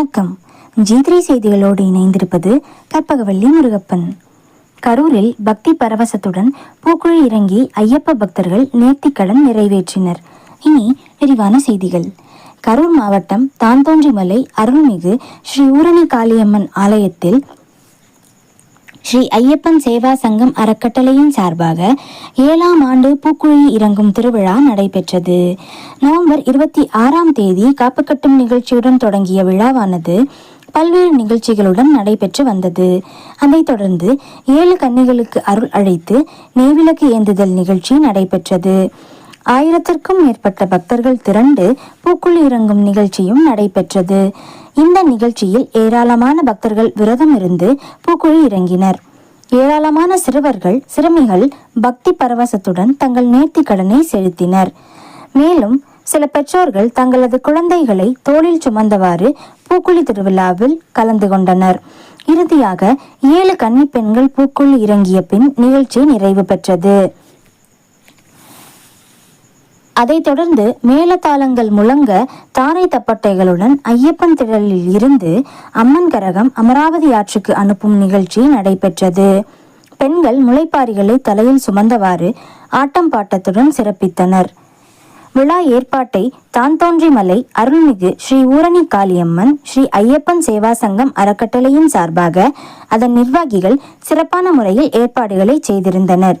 வணக்கம். ஜீத்ரி செய்திகளோடு இணைந்திருப்பது கற்பகவல்லி முருகப்பன். கரூரில் பக்தி பரவசத்துடன் பூக்குழி இறங்கி ஐயப்ப பக்தர்கள் நேர்த்திக்கடன் நிறைவேற்றினர். இனி விரிவான செய்திகள். கரூர் மாவட்டம் தாந்தோன்றிமலை அருள்மிகு ஸ்ரீ ஊரணி காளியம்மன் ஆலயத்தில் ஸ்ரீ ஐயப்பன் சேவா சங்கம் அறக்கட்டளையின் சார்பாக ஏழாம் ஆண்டு பூக்குழி இறங்கும் திருவிழா நடைபெற்றது. நவம்பர் இருபத்தி ஆறாம் தேதி காப்புக்கட்டும் நிகழ்ச்சியுடன் தொடங்கிய விழாவானது பல்வேறு நிகழ்ச்சிகளுடன் நடைபெற்று வந்தது. அதைத் தொடர்ந்து ஏழு கன்னிகளுக்கு அருள் அழைத்து நெய்விளக்கு ஏந்துதல் நிகழ்ச்சி நடைபெற்றது. ஆயிரத்திற்கும் மேற்பட்ட பக்தர்கள் திரண்டு பூக்குழி இறங்கும் நிகழ்ச்சியும் நடைபெற்றது. இந்த நிகழ்ச்சியில் ஏராளமான பக்தர்கள் விரதம் இருந்து பூக்குழி இறங்கினர். ஏராளமான சிறுவர்கள் சிறுமிகள் பக்தி பரவசத்துடன் தங்கள் நேர்த்தி கடனை செலுத்தினர். மேலும் சில பெற்றோர்கள் தங்களது குழந்தைகளை தோளில் சுமந்தவாறு பூக்குழி திருவிழாவில் கலந்து கொண்டனர். இறுதியாக ஏழு கன்னி பெண்கள் பூக்குழி இறங்கிய பின் நிகழ்ச்சி நிறைவு பெற்றது. அதைத் தொடர்ந்து மேலத்தாளங்கள் முழங்க தாரை தப்பட்டைகளுடன் ஐயப்பன் திடலில் இருந்து அம்மன் கரகம் அமராவதி ஆற்றுக்கு அனுப்பும் நிகழ்ச்சி நடைபெற்றது. பெண்கள் முளைப்பாரிகளை தலையில் சுமந்தவாறு ஆட்டம் பாட்டத்துடன் சிறப்பித்தனர். விழா ஏற்பாட்டை தான்தோன்றிமலை அருள்மிகு ஸ்ரீ ஊரணி காளியம்மன் ஸ்ரீ ஐயப்பன் சேவா சங்கம் அறக்கட்டளையின் சார்பாக அதன் நிர்வாகிகள் சிறப்பான முறையில் ஏற்பாடுகளை செய்திருந்தனர்.